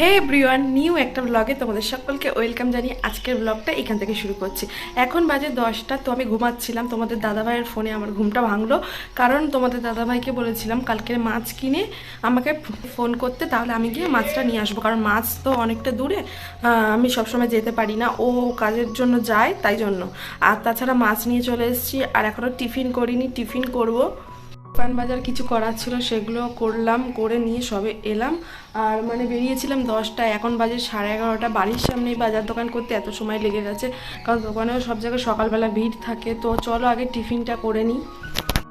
হে everyone new একটা ব্লগে তোমাদের সকলকে ওয়েলকাম জানিয়ে আজকের ব্লগটা এখান থেকে শুরু করছি। এখন বাজে দশটা, তো আমি ঘুমাচ্ছিলাম। তোমাদের দাদাভাইয়ের ফোনে আমার ঘুমটা ভাঙলো। কারণ তোমাদের দাদাভাইকে বলেছিলাম কালকে মাছ কিনে আমাকে ফোন করতে, তাহলে আমি গিয়ে মাছটা নিয়ে আসব। কারণ মাছ তো অনেকটা দূরে আমি সবসময় যেতে পারি না। ও কাজের জন্য যায়, তাই জন্য। আর তাছাড়া মাছ নিয়ে চলে এসেছি, আর এখনও টিফিন করিনি, টিফিন করব। দোকান বাজার কিছু করার ছিল, সেগুলো করলাম, করে নিয়ে সবে এলাম। আর মানে বেরিয়েছিলাম দশটা এখন বাজে সাড়ে এগারোটা। বাড়ির সামনেই বাজার দোকান করতে এত সময় লেগে গেছে, কারণ দোকানেও সব জায়গায় সকালবেলা ভিড় থাকে। তো চলো আগে টিফিনটা করে নিই।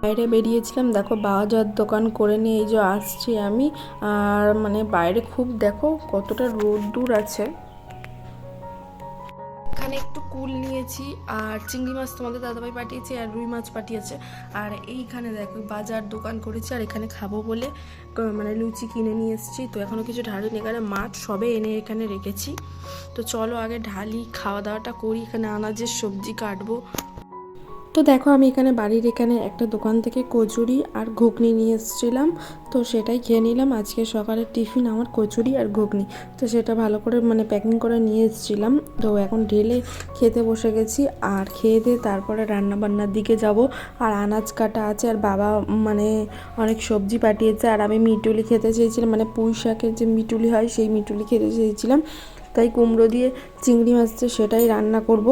বাইরে বেরিয়েছিলাম, দেখো বাজার দোকান করে নিয়ে এই যে আসছি আমি। আর মানে বাইরে খুব দেখো কতটা রোদ দূর আছে। এখানে একটু কুল নিয়েছি, আর চিংড়ি মাছ তোমাদের দাদাভাই পাঠিয়েছে আর রুই মাছ পাঠিয়েছে। আর এইখানে দেখো বাজার দোকান করেছি, আর এখানে খাব বলে মানে লুচি কিনে নিয়ে এসেছি। তো এখনও কিছু ঢালিনি, এখানে মাছ সবে এনে এখানে রেখেছি। তো চলো আগে ঢালি, খাওয়া দাওয়াটা করি, এখানে আনাজের সবজি কাটবো। তো দেখো আমি এখানে বাড়ির এখানে একটা দোকান থেকে কচুরি আর ঘুগনি নিয়ে এসেছিলাম। তো সেটাই খেয়ে নিলাম। আজকে সকালের টিফিন আমার কচুরি আর ঘুগনি। তো সেটা ভালো করে মানে প্যাকিং করে নিয়ে এসেছিলাম। তো এখন ঢেলে খেতে বসে গেছি। আর খেয়ে দিয়ে তারপরে রান্নাবান্নার দিকে যাব। আর আনাজ কাটা আছে। আর বাবা মানে অনেক সবজি পাঠিয়েছে। আর আমি মিটুলি খেতে চেয়েছিলাম। মানে পুঁই শাকের যে মিটুলি হয়, সেই মিটুলি খেতে চেয়েছিলাম। তাই কুমড়ো দিয়ে চিংড়ি মাছটা সেটাই রান্না করব।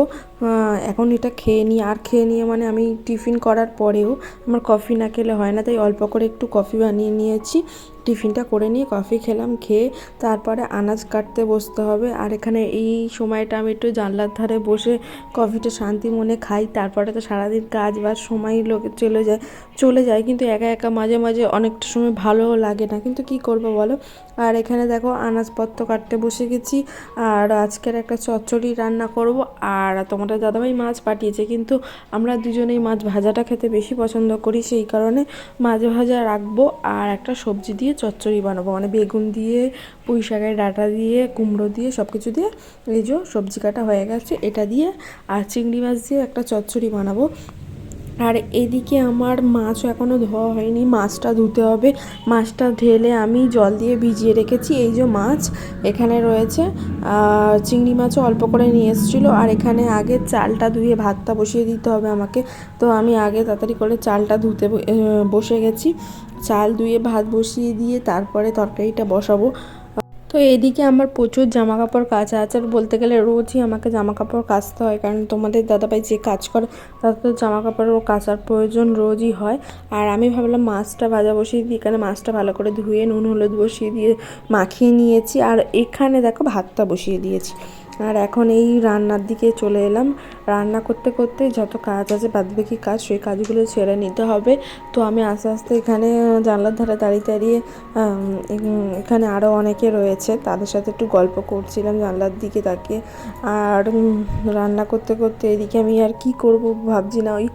এখন এটা খেয়ে নিই। আর খেয়ে নিয়ে মানে আমি টিফিন করার পরেও আমার কফি না খেলে হয় না, তাই অল্প করে একটু কফি বানিয়ে নিয়েছি। টিফিনটা করে নিয়ে কফি খেলাম, খেয়ে তারপরে আনাজ কাটতে বসতে হবে। আর এখানে এই সময়টা আমি একটু জানলার ধারে বসে কফিটা শান্তি মনে খাই, তারপরে তো সারাদিন কাজ বা সময় লোকে চলে যায় চলে যায়। কিন্তু একা একা মাঝে মাঝে অনেকটা সময় ভালোও লাগে না। কিন্তু কি করব বলো? আর এখানে দেখো আনাজপত্র কাটতে বসে গেছি। আর আজকের একটা চচ্চড়ি রান্না করব। আর তোমাদের দাদাভাই মাছ পাঠিয়েছে। কিন্তু আমরা দুজনেই মাছ ভাজাটা খেতে বেশি পছন্দ করি, সেই কারণে মাছ ভাজা রাখব। আর একটা সবজি দিয়ে চচ্চড়ি বানাবো। মানে বেগুন দিয়ে, পুঁই শাকের ডাঁটা দিয়ে, কুমড়ো দিয়ে সব কিছু দিয়ে এই যে সবজি কাটা হয়ে গেছে। এটা দিয়ে আর চিংড়ি মাছ দিয়ে একটা চচ্চড়ি বানাবো। আর এদিকে আমার মাছও এখনও ধোয়া হয়নি। মাছটা ধুতে হবে। মাছটা ঢেলে আমি জল দিয়ে ভিজিয়ে রেখেছি। এই যে মাছ এখানে রয়েছে। চিংড়ি মাছও অল্প করে নিয়ে এসেছিল। আর এখানে আগে চালটা ধুয়ে ভাতটা বসিয়ে দিতে হবে আমাকে। তো আমি আগে তাড়াতাড়ি করে চালটা ধুতে বসে গেছি। চাল ধুয়ে ভাত বসিয়ে দিয়ে তারপরে তরকারিটা বসাবো। তো এদিকে আমার প্রচুর জামা কাপড় কাচা আছে। আর বলতে গেলে রোজই আমাকে জামা কাপড় কাচতে হয়। কারণ তোমাদের দাদাভাই যে কাজ করে, তাদের জামা কাপড়ও কাচার প্রয়োজন রোজই হয়। আর আমি ভাবলাম মাছটা ভাজা বসিয়ে দিই। এখানে মাছটা ভালো করে ধুয়ে নুন, হলুদ বসিয়ে দিয়ে মাখিয়ে নিয়েছি। আর এখানে দেখো ভাতটা বসিয়ে দিয়েছি। আর এখন এই রান্নার দিকে চলে এলাম। রান্না করতে করতে যত কাজ আছে, বাদবাকি কাজ, সেই কাজগুলো ছেড়ে নিতে হবে। তো আমি আস্তে আস্তে এখানে জানলার ধারে দাঁড়িয়ে দাঁড়িয়ে এখানে আরও অনেকে রয়েছে। তাদের সাথে একটু গল্প করছিলাম জানলার দিকে তাকিয়ে। আর রান্না করতে করতে এদিকে আমি আর কি করব ভাবছি না, ওই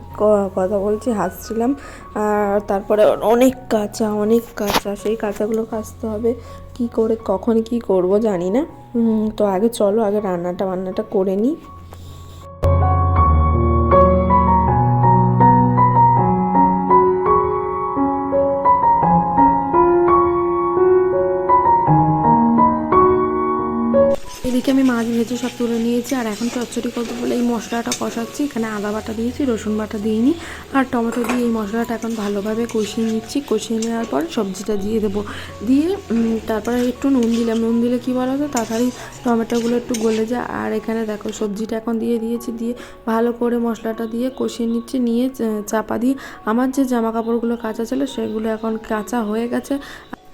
কথা বলছি, হাসছিলাম। আর তারপরে অনেক কাঁচা অনেক কাঁচা, সেই কাঁচাগুলো কাচতে হবে। কি করে, কখন কি করব জানি না। তো আগে চলো, আগে রান্নাটা বান্নাটা করে নিই। এদিকে আমি মাছ ভেজে সব তুলে নিয়েছি, আর এখন চচ্চড়ি করতে বলে এই মশলাটা কষাচ্ছি। এখানে আদা বাটা দিয়েছি, রসুন বাটা দিইনি, আর টমেটো দিয়ে এই মশলাটা এখন ভালোভাবে কষিয়ে নিচ্ছি। কষিয়ে নেওয়ার পর সবজিটা দিয়ে দেবো। দিয়ে তারপরে একটু নুন দিলাম। নুন দিলে কী বলো তো, তাড়াতাড়ি টমেটোগুলো একটু গলে যায়। আর এখানে দেখো, সবজিটা এখন দিয়ে দিয়েছি। দিয়ে ভালো করে মশলাটা দিয়ে কষিয়ে নিচ্ছি। নিয়ে চাপা দিয়ে। আমার যে জামা কাপড়গুলো কাঁচা ছিল, সেগুলো এখন কাঁচা হয়ে গেছে।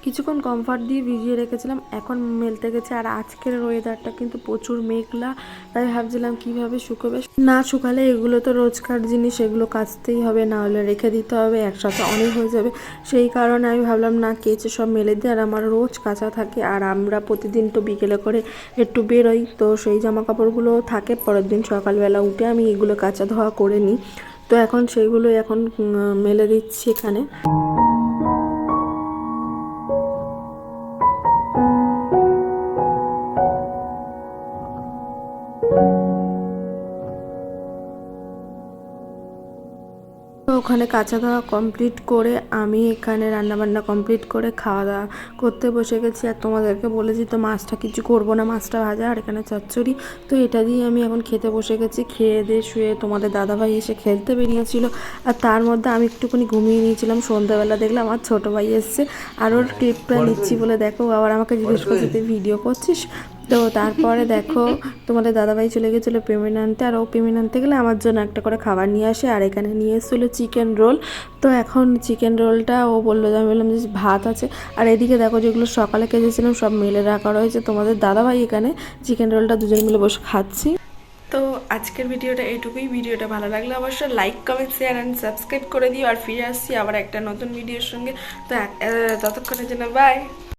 কিছুক্ষণ কমফর্ট দিয়ে ভিজিয়ে রেখেছিলাম, এখন মেলতে গেছে। আর আজকের ওয়েদারটা কিন্তু প্রচুর মেঘলা, তাই ভাবছিলাম কীভাবে শুকোবে। না শুকালে এগুলো তো রোজকার জিনিস, এগুলো কাচতেই হবে, না হলে রেখে দিতে হবে, একসাথে অনেক হয়ে যাবে। সেই কারণে আমি ভাবলাম, না, কেচে সব মেলে দিই। আর আমার রোজ কাঁচা থাকে, আর আমরা প্রতিদিন তো বিকেলে করে একটু বেরোই। তো সেই জামা কাপড়গুলো থাকে, পরের দিন সকালবেলা উঠে আমি এগুলো কাঁচা ধোয়া করে নিই। তো এখন সেইগুলো এখন মেলে দিচ্ছি এখানে। ওখানে ওখানে কাঁচা ধোয়া কমপ্লিট করে আমি এখানে রান্নাবান্না কমপ্লিট করে খাওয়া দাওয়া করতে বসে গেছি। আর তোমাদেরকে বলেছি তো মাছটা কিছু করব না মাছটা ভাজা আর এখানে চচ্চড়ি। তো এটা দিয়ে আমি এখন খেতে বসে গেছি। খেয়ে দিয়ে শুয়ে তোমাদের দাদাভাই এসে খেলতে বেরিয়েছিল। আর তার মধ্যে আমি একটুখানি ঘুমিয়ে নিয়েছিলাম। সন্ধ্যাবেলা দেখলাম আমার ছোটো ভাই এসছে। আর ওর ক্লিপটা নিচ্ছি বলে দেখো আবার আমাকে জিজ্ঞেস করছে তুই ভিডিও করছিস? তো তারপরে দেখো, তোমাদের দাদাভাই চলে গেছিল পেমেন্ট আনতে, আর ও পেমেন্ট আনতে গেলে আমার জন্য একটা করে খাবার নিয়ে আসে, আর এখানে নিয়ে এসেছিল চিকেন রোল তো এখন চিকেন রোলটা ও বলল যে, আমি বললাম যে, ভাত আছে। আর এদিকে দেখো যেগুলো সকালে কেজেছিলাম সব মেলে রাখা রয়েছে। তোমাদের দাদাভাই এখানে চিকেন রোলটা দুজন মিলে বসে খাচ্ছি। তো আজকের ভিডিওটা এইটুকুই। ভিডিওটা ভালো লাগলে অবশ্যই like comment share and subscribe করে দিও। আর ফিরে আসছি আবার একটা নতুন ভিডিওর সঙ্গে। তো ততক্ষণের জন্য বাই